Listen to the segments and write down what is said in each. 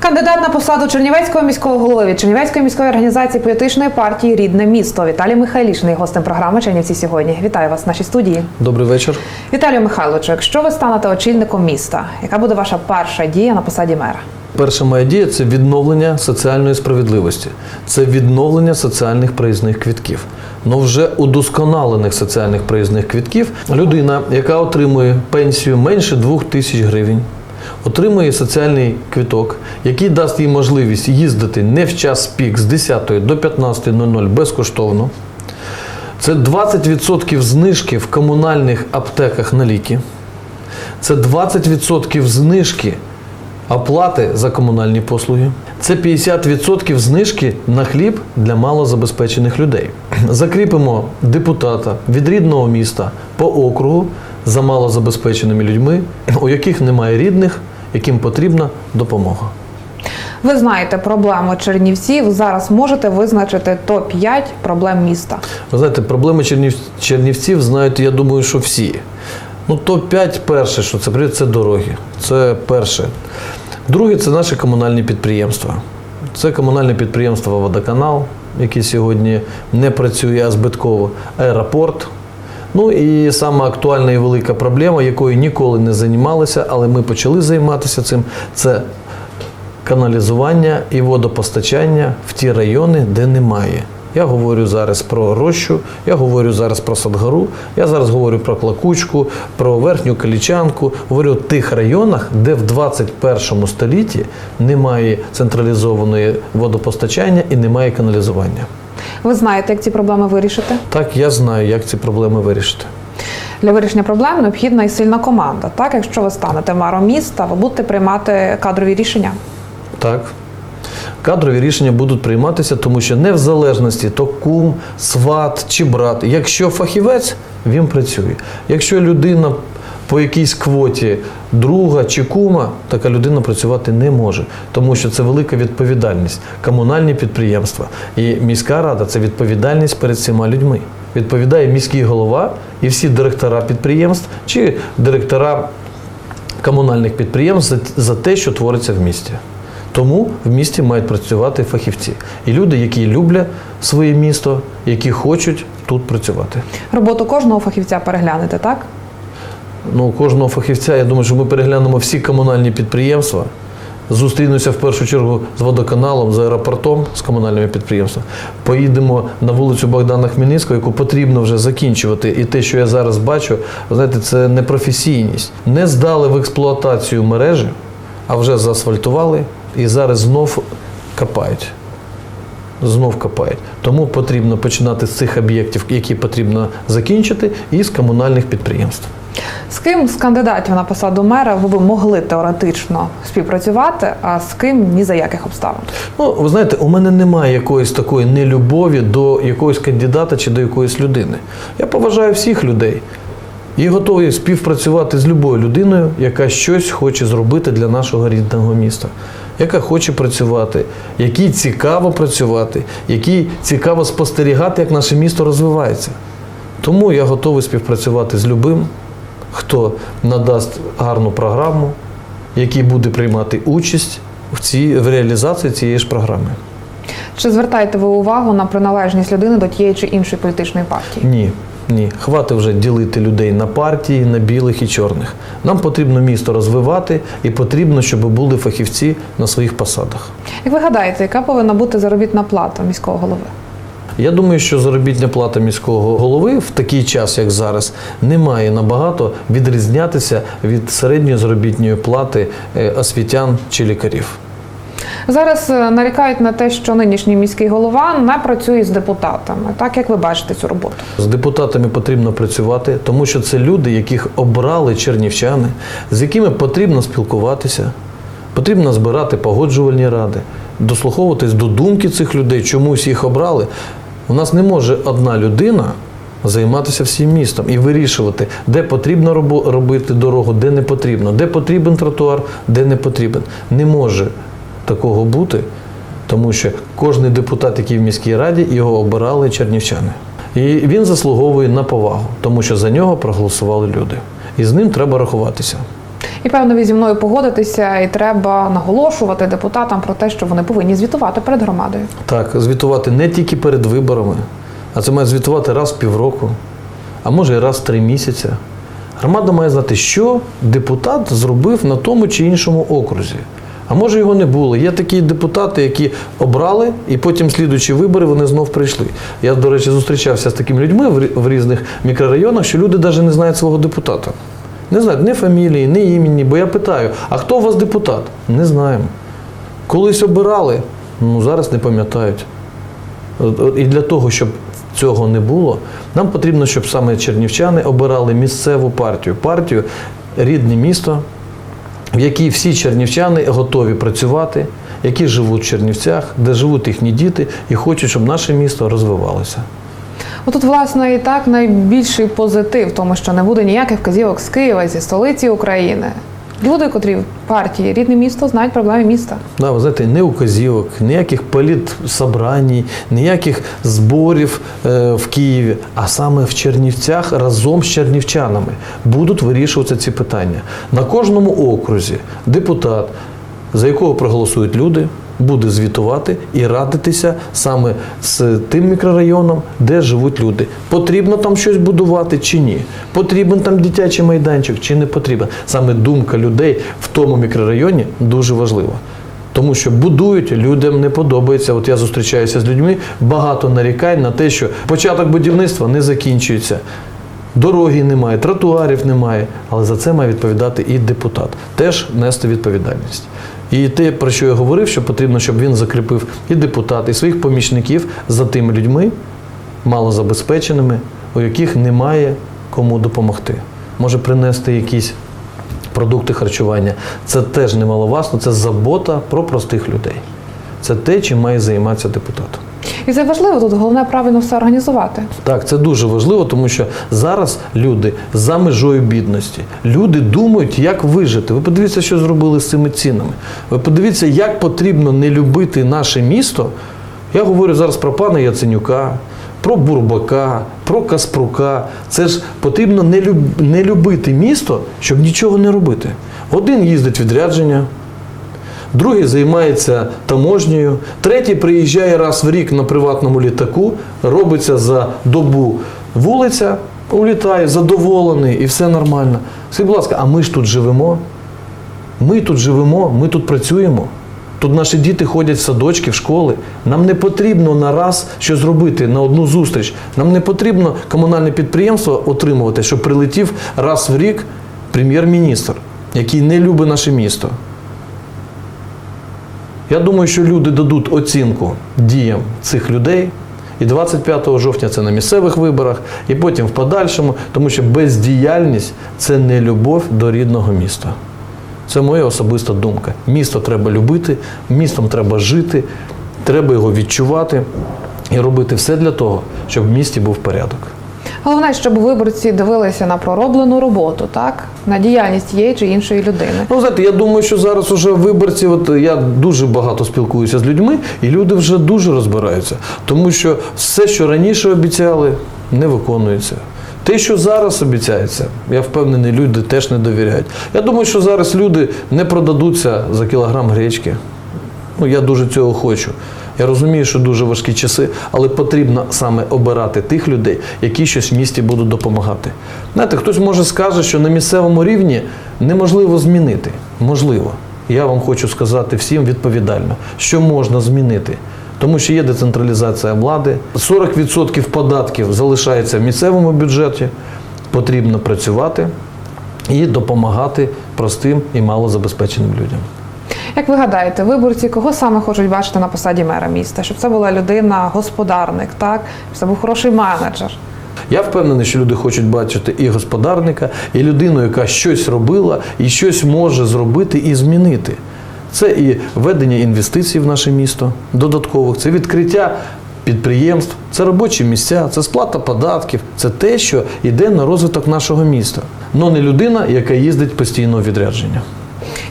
Кандидат на посаду Чернівецького міського голови від Чернівецької міської організації політичної партії Рідне місто Віталій Михайлішин є гостем програми Чернівці сьогодні. Вітаю вас в нашій студії. Добрий вечір. Віталію Михайловичу, якщо ви станете очільником міста, яка буде ваша перша дія на посаді мера? Перша моя дія це відновлення соціальної справедливості, це відновлення соціальних проїзних квітків. Ну вже удосконалених соціальних проїзних квітків людина, яка отримує пенсію менше 2 тисяч гривень, отримує соціальний квіток, який дасть їй можливість їздити не в час пік з 10 до 15.00 безкоштовно. Це 20% знижки в комунальних аптеках на ліки. Це 20% знижки оплати за комунальні послуги. Це 50% знижки на хліб для малозабезпечених людей. Закріпимо депутата від рідного міста по округу за малозабезпеченими людьми, у яких немає рідних, яким потрібна допомога. Ви знаєте проблему Чернівців. Зараз можете визначити топ 5 проблем міста. Ви знаєте, проблеми чернів... чернівців знають, я думаю, що всі. Ну, топ-5 перше, що це це дороги. Це перше. Друге, це наші комунальні підприємства. Це комунальне підприємство Водоканал, яке сьогодні не працює, а збитково, аеропорт. Ну і сама актуальна і велика проблема, якою ніколи не займалися, але ми почали займатися цим, це каналізування і водопостачання в ті райони, де немає. Я говорю зараз про Рощу, я говорю зараз про Садгару, я зараз говорю про Клакучку, про Верхню Калічанку. Говорю в тих районах, де в 21 столітті немає централізованої водопостачання і немає каналізування. Ви знаєте, як ці проблеми вирішити? Так, я знаю, як ці проблеми вирішити. Для вирішення проблем необхідна і сильна команда. Так, якщо ви станете мером міста, ви будете приймати кадрові рішення. Так. Кадрові рішення будуть прийматися, тому що не в залежності то кум, сват чи брат. Якщо фахівець, він працює. Якщо людина по якійсь квоті друга чи кума, така людина працювати не може, тому що це велика відповідальність. Комунальні підприємства і міська рада це відповідальність перед всіма людьми. Відповідає міський голова і всі директора підприємств чи директора комунальних підприємств за, те, що твориться в місті. Тому в місті мають працювати фахівці і люди, які люблять своє місто, які хочуть тут працювати. Роботу кожного фахівця переглянете, так? Ну, кожного фахівця, я думаю, що ми переглянемо всі комунальні підприємства. Зустрінуся в першу чергу з водоканалом, з аеропортом, з комунальними підприємствами. Поїдемо на вулицю Богдана Хмельницького, яку потрібно вже закінчувати. І те, що я зараз бачу, знаєте, це непрофесійність. Не здали в експлуатацію мережі, а вже заасфальтували і зараз знов копають. Знов копають. Тому потрібно починати з цих об'єктів, які потрібно закінчити, і з комунальних підприємств. З ким з кандидатів на посаду мера ви б могли теоретично співпрацювати, а з ким ні за яких обставин? Ну, ви знаєте, у мене немає якоїсь такої нелюбові до якогось кандидата чи до якоїсь людини. Я поважаю всіх людей і готовий співпрацювати з любою людиною, яка щось хоче зробити для нашого рідного міста, яка хоче працювати, якій цікаво працювати, якій цікаво спостерігати, як наше місто розвивається. Тому я готовий співпрацювати з любим, хто надасть гарну програму, який буде приймати участь в цій в реалізації цієї ж програми. Чи звертаєте ви увагу на приналежність людини до тієї чи іншої політичної партії? Ні, ні. Хвати вже ділити людей на партії, на білих і чорних. Нам потрібно місто розвивати і потрібно, щоб були фахівці на своїх посадах. Як ви гадаєте, яка повинна бути заробітна плата міського голови? Я думаю, що заробітня плата міського голови в такий час, як зараз, не має набагато відрізнятися від середньої заробітної плати е, освітян чи лікарів. Зараз е, нарікають на те, що нинішній міський голова не працює з депутатами. Так як ви бачите цю роботу? З депутатами потрібно працювати, тому що це люди, яких обрали чернівчани, з якими потрібно спілкуватися, потрібно збирати погоджувальні ради, дослуховуватись до думки цих людей, чомусь їх обрали. У нас не може одна людина займатися всім містом і вирішувати, де потрібно робити дорогу, де не потрібно, де потрібен тротуар, де не потрібен. Не може такого бути, тому що кожен депутат, який в міській раді, його обирали чернівчани. І він заслуговує на повагу, тому що за нього проголосували люди. І з ним треба рахуватися. І певно, ви зі мною погодитеся, і треба наголошувати депутатам про те, що вони повинні звітувати перед громадою. Так, звітувати не тільки перед виборами, а це має звітувати раз в півроку, а може і раз в три місяці. Громада має знати, що депутат зробив на тому чи іншому окрузі. А може його не було. Є такі депутати, які обрали, і потім слідуючі вибори вони знов прийшли. Я, до речі, зустрічався з такими людьми в різних мікрорайонах, що люди навіть не знають свого депутата. Не знають ні фамілії, ні імені. Бо я питаю: а хто у вас депутат? Не знаємо. Колись обирали, ну зараз не пам'ятають. І для того, щоб цього не було, нам потрібно, щоб саме чернівчани обирали місцеву партію, партію рідне місто, в якій всі чернівчани готові працювати, які живуть в Чернівцях, де живуть їхні діти і хочуть, щоб наше місто розвивалося. Отут, власне, і так найбільший позитив, тому що не буде ніяких вказівок з Києва, зі столиці України. Люди, котрі в партії рідне місто, знають проблеми міста. Да, ви знаєте, ні указівок, ніяких політсобрань, ніяких зборів е, в Києві, а саме в Чернівцях разом з чернівчанами будуть вирішуватися ці питання. На кожному окрузі депутат, за якого проголосують люди, буде звітувати і радитися саме з тим мікрорайоном, де живуть люди. Потрібно там щось будувати чи ні? Потрібен там дитячий майданчик чи не потрібен? Саме думка людей в тому мікрорайоні дуже важлива. Тому що будують, людям не подобається. От я зустрічаюся з людьми, багато нарікань на те, що початок будівництва не закінчується. Дороги немає, тротуарів немає, але за це має відповідати і депутат. Теж нести відповідальність. І те, про що я говорив, що потрібно, щоб він закріпив і депутат, і своїх помічників за тими людьми, малозабезпеченими, у яких немає кому допомогти. Може принести якісь продукти харчування. Це теж немаловажно, це забота про простих людей. Це те, чим має займатися депутат. І це важливо тут головне правильно все організувати. Так, це дуже важливо, тому що зараз люди за межою бідності. Люди думають, як вижити. Ви подивіться, що зробили з цими цінами. Ви подивіться, як потрібно не любити наше місто. Я говорю зараз про пана Яценюка, про Бурбака, про Каспрука. Це ж потрібно не, люб... не любити місто, щоб нічого не робити. Один їздить відрядження, другий займається таможнею, третій приїжджає раз в рік на приватному літаку, робиться за добу вулиця, улітає, задоволений і все нормально. Скажіть, будь ласка, а ми ж тут живемо? Ми тут живемо, ми тут працюємо. Тут наші діти ходять в садочки, в школи. Нам не потрібно на раз що зробити на одну зустріч. Нам не потрібно комунальне підприємство отримувати, щоб прилетів раз в рік прем'єр-міністр, який не любить наше місто. Я думаю, що люди дадуть оцінку діям цих людей. І 25 жовтня це на місцевих виборах, і потім в подальшому, тому що бездіяльність це не любов до рідного міста. Це моя особиста думка. Місто треба любити, містом треба жити, треба його відчувати і робити все для того, щоб в місті був порядок. Головне, щоб виборці дивилися на пророблену роботу, так на діяльність тієї чи іншої людини. Ну, знаєте, я думаю, що зараз уже виборці, от я дуже багато спілкуюся з людьми, і люди вже дуже розбираються. Тому що все, що раніше обіцяли, не виконується. Те, що зараз обіцяється, я впевнений, люди теж не довіряють. Я думаю, що зараз люди не продадуться за кілограм гречки. Ну, я дуже цього хочу. Я розумію, що дуже важкі часи, але потрібно саме обирати тих людей, які щось в місті будуть допомагати. Знаєте, хтось може скаже, що на місцевому рівні неможливо змінити. Можливо. Я вам хочу сказати всім відповідально, що можна змінити. Тому що є децентралізація влади, 40% податків залишається в місцевому бюджеті. Потрібно працювати і допомагати простим і малозабезпеченим людям. Як ви гадаєте, виборці кого саме хочуть бачити на посаді мера міста? Щоб це була людина, господарник, так щоб це був хороший менеджер. Я впевнений, що люди хочуть бачити і господарника, і людину, яка щось робила, і щось може зробити і змінити. Це і введення інвестицій в наше місто, додаткових, це відкриття підприємств, це робочі місця, це сплата податків, це те, що йде на розвиток нашого міста. Но не людина, яка їздить постійно у відрядження.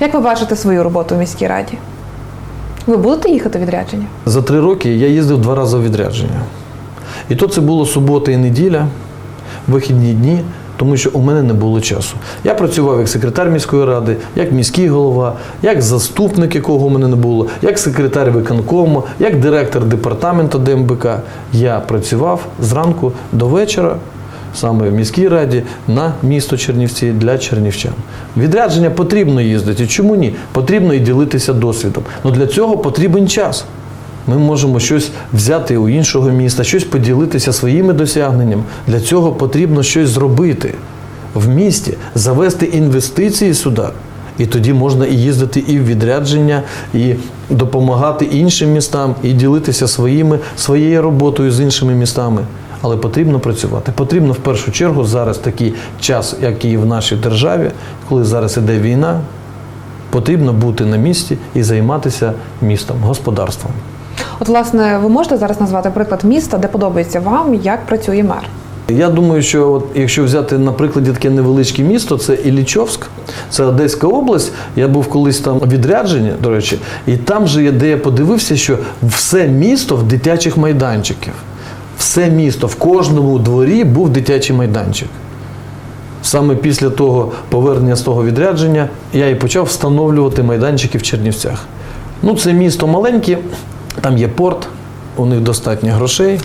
Як ви бачите свою роботу в міській раді? Ви будете їхати в відрядження? За три роки я їздив два рази у відрядження. І то це було субота і неділя, вихідні дні, тому що у мене не було часу. Я працював як секретар міської ради, як міський голова, як заступник, якого у мене не було, як секретар виконкому, як директор департаменту ДМБК. Я працював зранку до вечора. Саме в міській раді на місто Чернівці для чернівчан. Відрядження потрібно їздити. Чому ні? Потрібно і ділитися досвідом. Ну для цього потрібен час. Ми можемо щось взяти у іншого міста, щось поділитися своїми досягненнями. Для цього потрібно щось зробити в місті, завести інвестиції сюди. І тоді можна і їздити і в відрядження, і допомагати іншим містам, і ділитися своїми, своєю роботою з іншими містами. Але потрібно працювати. Потрібно в першу чергу зараз такий час, як і в нашій державі, коли зараз іде війна, потрібно бути на місці і займатися містом, господарством. От, власне, ви можете зараз назвати приклад міста, де подобається вам, як працює мер? Я думаю, що от якщо взяти на прикладі таке невеличке місто, це Іллічовськ, це Одеська область. Я був колись там у відрядженні, до речі, і там же є, де я подивився, що все місто в дитячих майданчиків. Все місто, в кожному дворі був дитячий майданчик. Саме після того повернення з того відрядження я і почав встановлювати майданчики в Чернівцях. Ну, це місто маленьке, там є порт, у них достатньо грошей.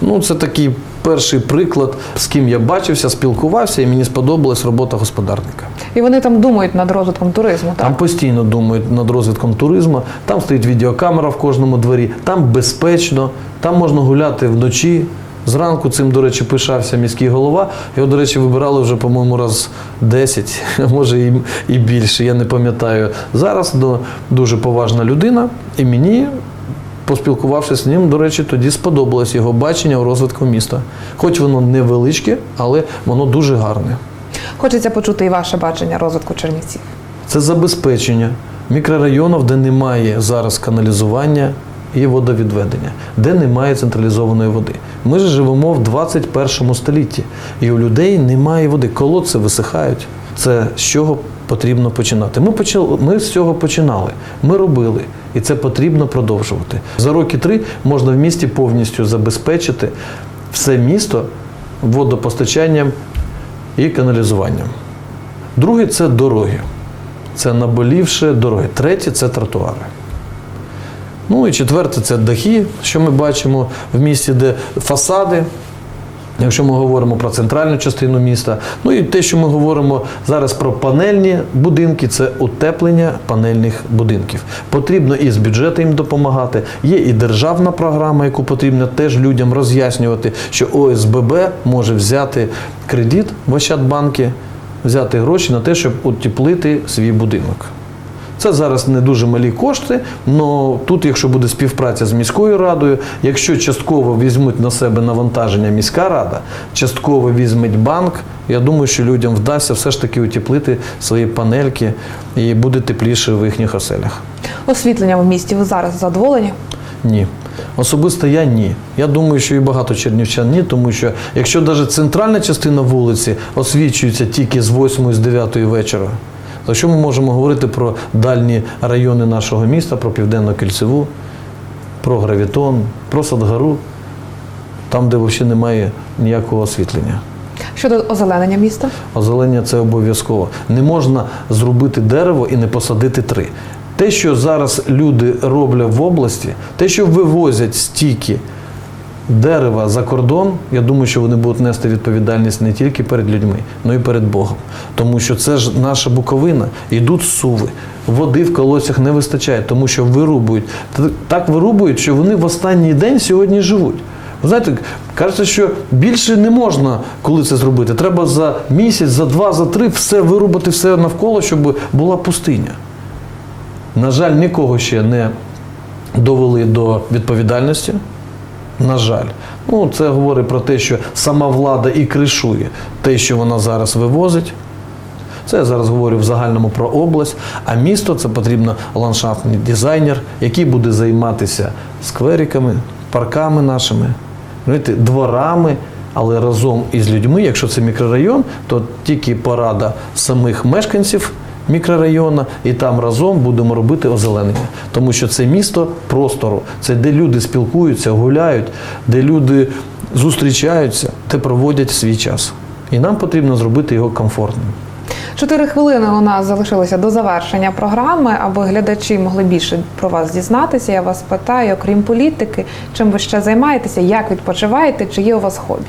Ну, це такий перший приклад, з ким я бачився, спілкувався, і мені сподобалась робота господарника. І вони там думають над розвитком туризму, так? Там постійно думають над розвитком туризму, там стоїть відеокамера в кожному дворі, там безпечно, там можна гуляти вночі. Зранку цим, до речі, пишався міський голова. Його, до речі, вибирали вже, по-моєму, раз 10, може і, і більше, я не пам'ятаю. Зараз ну, дуже поважна людина, і мені, поспілкувавшись з ним, до речі, тоді сподобалось його бачення у розвитку міста. Хоч воно невеличке, але воно дуже гарне. Хочеться почути і ваше бачення розвитку Чернівців. Це забезпечення мікрорайонів, де немає зараз каналізування і водовідведення, де немає централізованої води. Ми ж живемо в 21 столітті, і у людей немає води. Колодці висихають. Це з чого потрібно починати. Ми почали, ми з цього починали. Ми робили, і це потрібно продовжувати. За роки три можна в місті повністю забезпечити все місто водопостачанням і каналізуванням. Друге це дороги. Це наболівши дороги. Третє це тротуари. Ну і четверте це дахи, що ми бачимо в місті, де фасади. Якщо ми говоримо про центральну частину міста, ну і те, що ми говоримо зараз про панельні будинки, це утеплення панельних будинків. Потрібно і з бюджету їм допомагати. Є і державна програма, яку потрібно теж людям роз'яснювати, що ОСББ може взяти кредит в Ощадбанки, взяти гроші на те, щоб утеплити свій будинок. Це зараз не дуже малі кошти, але тут, якщо буде співпраця з міською радою, якщо частково візьмуть на себе навантаження міська рада, частково візьметь банк, я думаю, що людям вдасться все ж таки утеплити свої панельки і буде тепліше в їхніх оселях. Освітленням в місті ви зараз задоволені? Ні. Особисто я ні. Я думаю, що і багато чернівчан ні, тому що якщо навіть центральна частина вулиці освічується тільки з 8 з 9 вечора, то що ми можемо говорити про дальні райони нашого міста, про Південну Кільцеву, про Гравітон, про Садгару, там, де взагалі немає ніякого освітлення. Щодо озеленення міста, Озеленення це обов'язково. Не можна зробити дерево і не посадити три. Те, що зараз люди роблять в області, те, що вивозять стільки дерева за кордон, я думаю, що вони будуть нести відповідальність не тільки перед людьми, але й перед Богом. Тому що це ж наша буковина, йдуть суви. Води в колодцях не вистачає, тому що вирубують. Так вирубують, що вони в останній день сьогодні живуть. Ви знаєте, кажеться, що більше не можна, коли це зробити. Треба за місяць, за два, за три все вирубати, все навколо, щоб була пустиня. На жаль, нікого ще не довели до відповідальності. На жаль, ну це говорить про те, що сама влада і кришує те, що вона зараз вивозить. Це я зараз говорю в загальному про область. А місто це потрібно ландшафтний дизайнер, який буде займатися сквериками, парками нашими, дворами, але разом із людьми. Якщо це мікрорайон, то тільки порада самих мешканців мікрорайону, і там разом будемо робити озеленення. Тому що це місто простору, це де люди спілкуються, гуляють, де люди зустрічаються, де проводять свій час. І нам потрібно зробити його комфортним. Чотири хвилини у нас залишилося до завершення програми, аби глядачі могли більше про вас дізнатися. Я вас питаю, окрім політики, чим ви ще займаєтеся, як відпочиваєте, чи є у вас хобі?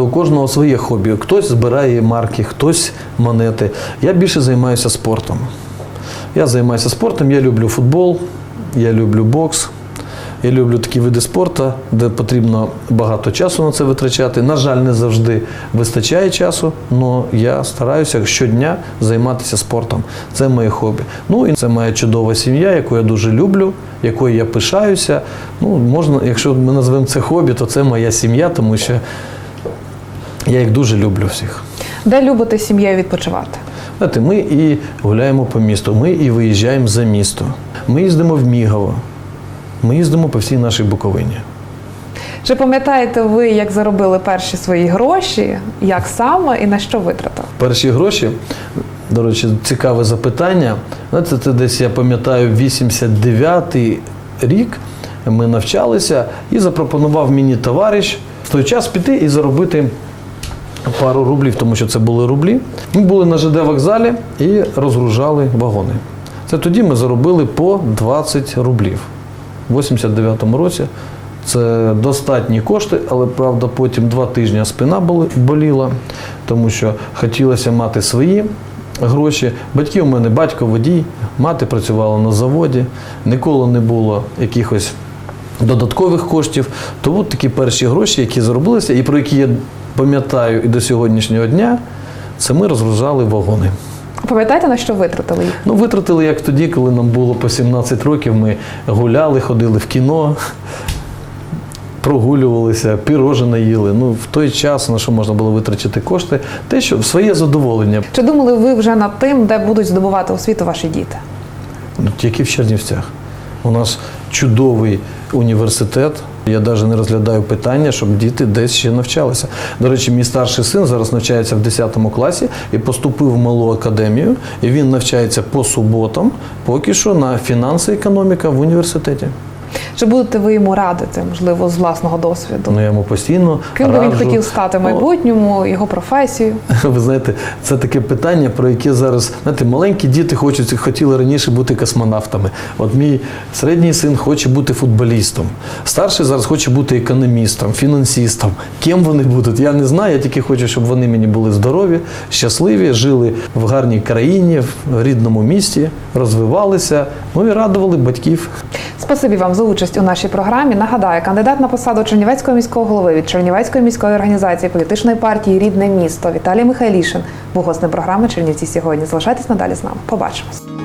У кожного своє хобі. Хтось збирає марки, хтось монети. Я більше займаюся спортом. Я займаюся спортом, я люблю футбол, я люблю бокс. Я люблю такі види спорту, де потрібно багато часу на це витрачати. На жаль, не завжди вистачає часу, але я стараюся щодня займатися спортом. Це моє хобі. Ну і це моя чудова сім'я, яку я дуже люблю, якою я пишаюся. Ну, можна, якщо ми назвемо це хобі, то це моя сім'я, тому що я їх дуже люблю всіх. Де любите сім'єю відпочивати? Знаєте, ми і гуляємо по місту, ми і виїжджаємо за місто. Ми їздимо в Мігово, ми їздимо по всій нашій Буковині. Чи пам'ятаєте ви, як заробили перші свої гроші, як саме і на що витратили? Перші гроші, до речі, цікаве запитання. Знаєте, це десь я пам'ятаю 89-й рік. Ми навчалися і запропонував мені товариш в той час піти і заробити пару рублів, тому що це були рублі. Ми були на ЖД вокзалі і розгружали вагони. Це тоді ми заробили по 20 рублів. У 89-му році це достатні кошти, але правда потім два тижні спина боліла, тому що хотілося мати свої гроші. Батьки у мене батько водій, мати працювала на заводі, ніколи не було якихось додаткових коштів. То от такі перші гроші, які заробилися, і про які я пам'ятаю і до сьогоднішнього дня, це ми розгружали вагони. Пам'ятаєте, на що витратили їх? Ну, витратили як тоді, коли нам було по 17 років, ми гуляли, ходили в кіно, прогулювалися, пірожне їли. Ну, в той час на що можна було витрачати кошти, те, що в своє задоволення, Чи думали ви вже над тим, де будуть здобувати освіту ваші діти? ну, тільки в Чернівцях. У нас чудовий університет. Я навіть не розглядаю питання, щоб діти десь ще навчалися. До речі, мій старший син зараз навчається в 10 класі і поступив в малу академію. І він навчається по суботам, поки що на фінанси економіка в університеті. Чи будете ви йому радити, можливо, з власного досвіду? Ну я йому постійно Ким би він хотів стати в майбутньому, його професію? Ви знаєте, це таке питання, про яке зараз знаєте, маленькі діти хочуть хотіли раніше бути космонавтами. От мій середній син хоче бути футболістом. Старший зараз хоче бути економістом, фінансистом. Ким вони будуть, я не знаю. Я тільки хочу, щоб вони мені були здорові, щасливі, жили в гарній країні, в рідному місті, розвивалися, ну і радували батьків. Спасибі вам за участь у нашій програмі. Нагадаю, кандидат на посаду Чернівецького міського голови від Чернівецької міської організації політичної партії Рідне місто Віталій Михайлішин був гостем програми Чернівці сьогодні. Залишайтесь надалі з нами. Побачимось.